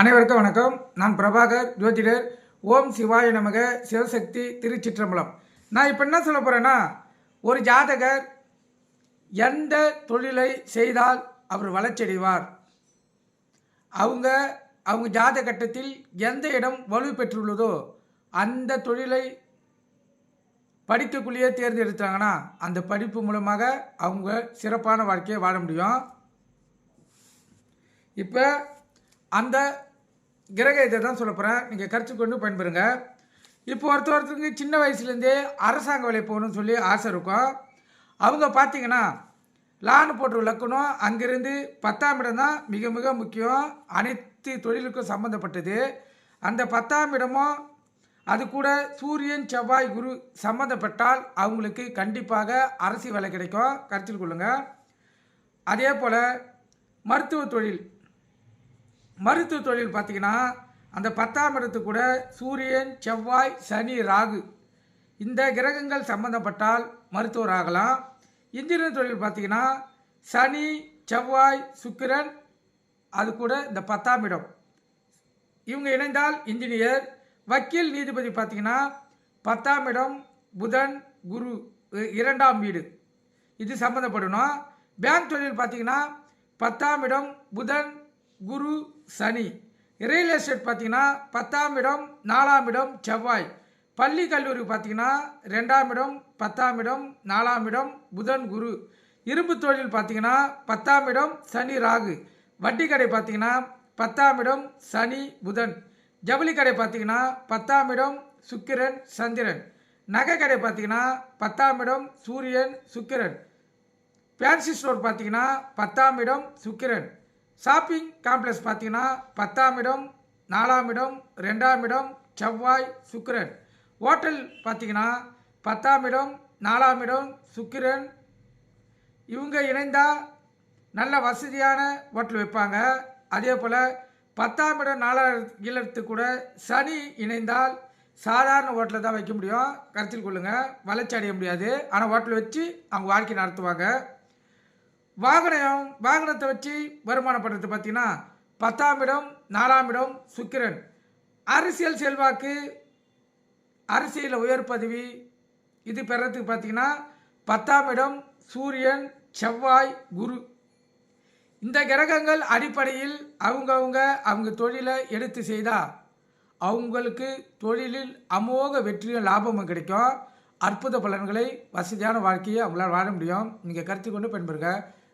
அனைவருக்கும் வணக்கம். நான் பிரபாகர் ஜோதிடர். ஓம் சிவாய நமக சிவசக்தி திருச்சிற்றம்பலம். நான் இப்போ என்ன சொல்ல போகிறேன்னா ஒரு ஜாதகர் எந்த தொழிலை செய்தால் அவர் வளர்ச்சியடைவார்? அவங்க அவங்க ஜாத கட்டத்தில் எந்த இடம் வலு பெற்றுள்ளதோ அந்த தொழிலை படிக்கக்குள்ளேயே தேர்ந்தெடுத்தாங்கன்னா அந்த படிப்பு மூலமாக அவங்க சிறப்பான வாழ்க்கையை வாழ முடியும். இப்போ அந்த கிரகத்தை தான் சொல்ல போகிறேன் நீங்கள் கருத்து கொண்டு பயன்பெறுங்க. இப்போ ஒருத்தர் ஒருத்தருக்கு சின்ன வயசுலேருந்தே அரசாங்க வேலை போகணும்னு சொல்லி ஆசை இருக்கும். அவங்க பார்த்தீங்கன்னா லான்னு போட்டு லக்கணும் அங்கேருந்து பத்தாம் இடம் தான் மிக மிக முக்கியம். அனைத்து தொழிலுக்கும் சம்மந்தப்பட்டது அந்த பத்தாம் இடமும் அது கூட சூரியன் செவ்வாய் குரு சம்மந்தப்பட்டால் அவங்களுக்கு கண்டிப்பாக அரசு வேலை கிடைக்கும். கருத்தில் கொள்ளுங்கள் அதே போல் மருத்துவ தொழில். மருத்துவ தொழில் பார்த்திங்கன்னா அந்த பத்தாம் இடத்து கூட சூரியன் செவ்வாய் சனி ராகு இந்த கிரகங்கள் சம்பந்தப்பட்டால் மருத்துவர் ஆகலாம். இன்ஜினியர் தொழில் பார்த்தீங்கன்னா சனி செவ்வாய் சுக்கிரன் அது கூட இந்த பத்தாம் இடம். இவங்க இணைந்தால் இன்ஜினியர். வக்கீல் நீதிபதி பார்த்தீங்கன்னா பத்தாம் இடம் புதன் குரு இரண்டாம் வீடு. இது சம்மந்தப்படணும் பேங்க் தொழில் பார்த்திங்கன்னா பத்தாம் இடம் புதன் குரு சனி. ரியல் எஸ்டேட் பார்த்தீங்கன்னா பத்தாம் இடம் நாலாம் இடம் செவ்வாய். பள்ளி கல்லூரி பார்த்தீங்கன்னா ரெண்டாம் இடம் பத்தாம் இடம் நாலாம் இடம் புதன் குரு. இரும்பு தொழில் பார்த்தீங்கன்னா பத்தாம் இடம் சனி ராகு. வட்டி கடை பார்த்தீங்கன்னா பத்தாம் இடம் சனி புதன். ஜவுளி கடை பார்த்தீங்கன்னா பத்தாம் இடம் சுக்கிரன் சந்திரன். நகை கடை பார்த்தீங்கன்னா பத்தாம் இடம் சூரியன் சுக்கிரன். ஃபேன்சி ஸ்டோர் பார்த்தீங்கன்னா பத்தாம் இடம் சுக்கிரன். ஷாப்பிங் காம்ப்ளெக்ஸ் பார்த்தீங்கன்னா பத்தாம் இடம் நாலாம் இடம் ரெண்டாம் இடம் செவ்வாய் சுக்கிரன். ஹோட்டல் பார்த்தீங்கன்னா பத்தாம் இடம் நாலாம் இடம் சுக்கிரன். இவங்க இணைந்தால் நல்ல வசதியான ஹோட்டல் வைப்பாங்க. அதே போல் பத்தாம் இடம் நாலாம் இல்லத்து கூட சனி இணைந்தால் சாதாரண ஹோட்டலில் தான் வைக்க முடியும். கருத்தில் கொள்ளுங்கள் வளர்ச்சி அடைய முடியாது. ஆனால் ஹோட்டல் வச்சு அவங்க வாழ்க்கை நடத்துவாங்க. வாகனம் வாகனத்தை வச்சு வருமானம் படுறது பார்த்தீங்கன்னா பத்தாம் இடம் நாலாம் இடம் சுக்கிரன். அரசியல் செல்வாக்கு அரசியல் உயர் பதவி இது பெறத்துக்கு பார்த்தீங்கன்னா பத்தாம் இடம் சூரியன் செவ்வாய் குரு. இந்த கிரகங்கள் அடிப்படையில் அவங்கவுங்க அவங்க தொழிலை எடுத்து செய்தால் அவங்களுக்கு தொழிலில் அமோக வெற்றியும் லாபமும் கிடைக்கும். அற்புத பலன்களை வசதியான வாழ்க்கையை அவங்களால் வாழ முடியும். நீங்கள் கருத்து கொண்டு பயன்பெறுங்க.